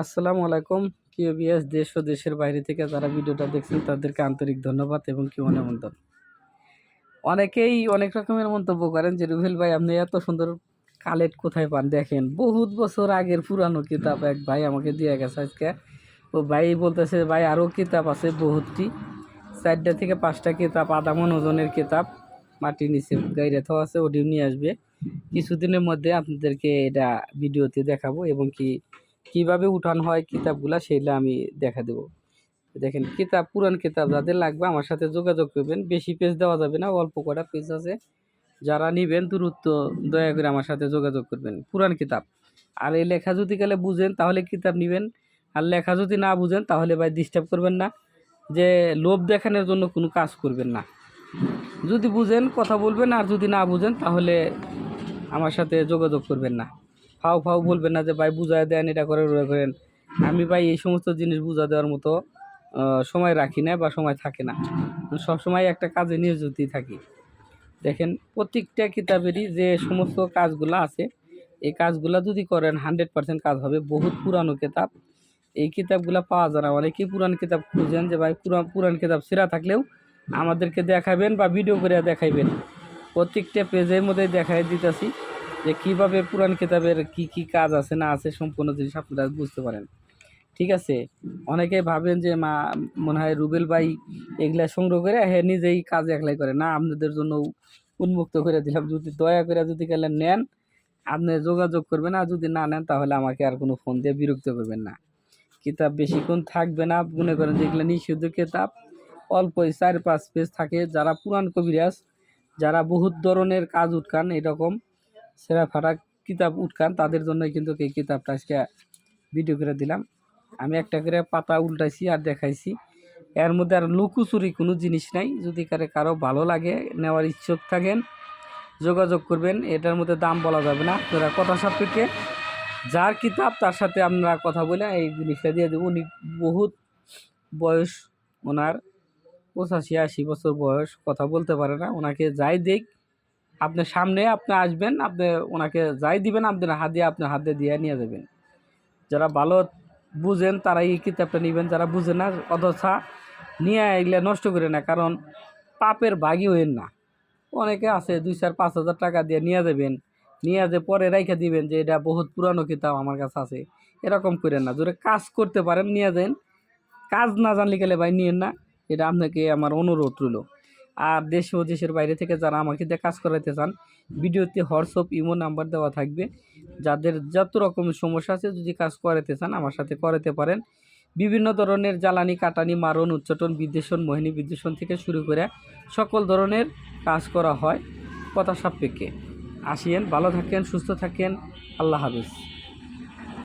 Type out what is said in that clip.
আসসালামু আলাইকুম। প্রিয় বিএস দেশ ও দেশের বাইরে থেকে যারা ভিডিওটা দেখছেন, তাদেরকে আন্তরিক ধন্যবাদ এবং কি অনুমোদন অনেকেই অনেক রকমের মন্তব্য করেন যে রুহেল ভাই, আপনি এত সুন্দর কালেক্ট কোথায় পান? দেখেন, বহুত বছর আগের পুরানো কিতাব এক ভাই আমাকে দিয়ে গেছে আজকে। ও ভাই বলতেছে, ভাই আরও কিতাব আছে বহুতটি। চারটা থেকে পাঁচটা কিতাব, আধা মন ওজনের কিতাব মাটির নিচে গাইরে থাও আছে, ওটিও নিয়ে আসবে। কিছুদিনের মধ্যে আপনাদেরকে এটা ভিডিওতে দেখাবো এবং কি কীভাবে উঠান হয় কিতাবগুলা সেগুলো আমি দেখা দেবো। দেখেন, কিতাব, পুরান কিতাব যাদের লাগবে আমার সাথে যোগাযোগ করবেন। বেশি পেজ দেওয়া যাবে না, অল্প কটা পেজ আছে। যারা নিবেন, দূরত্ব দয়া করে আমার সাথে যোগাযোগ করবেন। পুরান কিতাব। আর এই লেখা যদি গেলে বুঝেন, তাহলে কিতাব নেবেন। আর লেখা যদি না বুঝেন, তাহলে ভাই ডিস্টার্ব করবেন না। যে লোভ দেখানোর জন্য কোনো কাজ করবেন না। যদি বুঝেন, কথা বলবেন। আর যদি না বুঝেন, তাহলে আমার সাথে যোগাযোগ করবেন না। ফাও ফাও বলবেন না যে ভাই বুঝায় দেন এটা করেন ওটা করেন আমি ভাই এই সমস্ত জিনিস বুঝা দেওয়ার মতো সময় রাখি না বা সময় থাকে না। সবসময় একটা কাজে নিয়োজিত থাকি। দেখেন প্রত্যেকটা কিতাবেরই যে সমস্ত কাজগুলো আছে এই কাজগুলো যদি করেন হান্ড্রেড পার্সেন্ট কাজ হবে। বহুত পুরানো কিতাব। এই কিতাবগুলো পাওয়া যায় না। অনেকেই পুরান কিতাব খুঁজেন যে ভাই পুরান পুরান কিতাব সেরা থাকলেও আমাদেরকে দেখাবেন বা ভিডিও করে দেখাইবেন। প্রত্যেকটা পেজের মধ্যে দেখাই দিতেছি। যে কীভাবে পুরান কিতাবের কি কি কাজ আছে, না আছে সম্পূর্ণ জিনিস আপনারা বুঝতে পারেন। ঠিক আছে? অনেকে ভাবেন যে মা, মনে হয় রুবেল ভাই এগুলা সংগ্রহ করে হ্যাঁ নিজেই কাজ একলাই করে। না, আপনাদের জন্য উন্মুক্ত করে দিলাম। যদি দয়া করে যদি গেলে নেন, আপনি যোগাযোগ করবেন। আর যদি না নেন, তাহলে আমাকে আর কোনো ফোন দিয়ে বিরক্ত করবেন না। কিতাব বেশিক্ষণ থাকবে না। মনে করেন যেগুলো নিষিদ্ধ কিতাব। অল্পই চার পাঁচ পেজ থাকে। যারা পুরান কবিরাজ, যারা বহুত ধরনের কাজ উৎকান এরকম সেরা ফাটা কিতাব উঠকান তাদের জন্য কিন্তু এই কিতাবটা আজকে ভিডিও করে দিলাম। আমি একটা করে পাতা উল্টাইছি আর দেখাইছি। এর মধ্যে আর লুকুচুরি কোনো জিনিস নাই। যদি কারে কারও ভালো লাগে, নেওয়ার ইচ্ছুক থাকেন, যোগাযোগ করবেন, এটার মধ্যে দাম বলা যাবে না। আপনারা কথা সাপেক্ষে যার কিতাব, তার সাথে আমরা কথা বলে এই জিনিসটা দিয়ে দেবো। উনি বহুত বয়স, ওনার পঁচাশি আশি বছর বয়স, কথা বলতে পারে না। ওনাকে যাই দিক আপনার সামনে আপনি আসবেন, আপনি ওনাকে যাই দিবেন, আপনার হাত আপনার হাতে দিয়ে নিয়ে যাবেন। যারা ভালো বুঝেন তারা এই কিতাবটা নেবেন, যারা বুঝেন না অথচা নিয়ে এগুলো নষ্ট করে না, কারণ পাপের ভাগই হইন না। অনেকে আছে দুই চার পাঁচ হাজার টাকা দিয়ে নিয়ে যাবেন, নিয়ে যে পরে রেখে দিবেন যে এটা বহুত পুরানো কিতাব আমার কাছে আছে, এরকম করেন না। যদি কাজ করতে পারেন, নিয়ে যান। কাজ না জানলে গেলে ভাই নিয়েন না, এটা আপনাকে আমার অনুরোধ রইল। আর দেশ ও দেশের বাইরে থেকে যারা আমাকে দিয়ে কাজ করাতে চান, ভিডিওতে হোয়াটসঅ্যাপ ইমো নাম্বার দেওয়া থাকবে। যাদের যত রকমের সমস্যা আছে, যদি কাজ করাতে চান, আমার সাথে করাতে পারেন। বিভিন্ন ধরনের জ্বালানি, কাটানি, মারণ, উচ্চটন, বিদ্বেষণ, মোহিনী বিদ্বেষণ থেকে শুরু করে সকল ধরনের কাজ করা হয়। কথা সাপেক্ষে। আসিয়েন, ভালো থাকেন, সুস্থ থাকেন। আল্লাহ হাফিজ।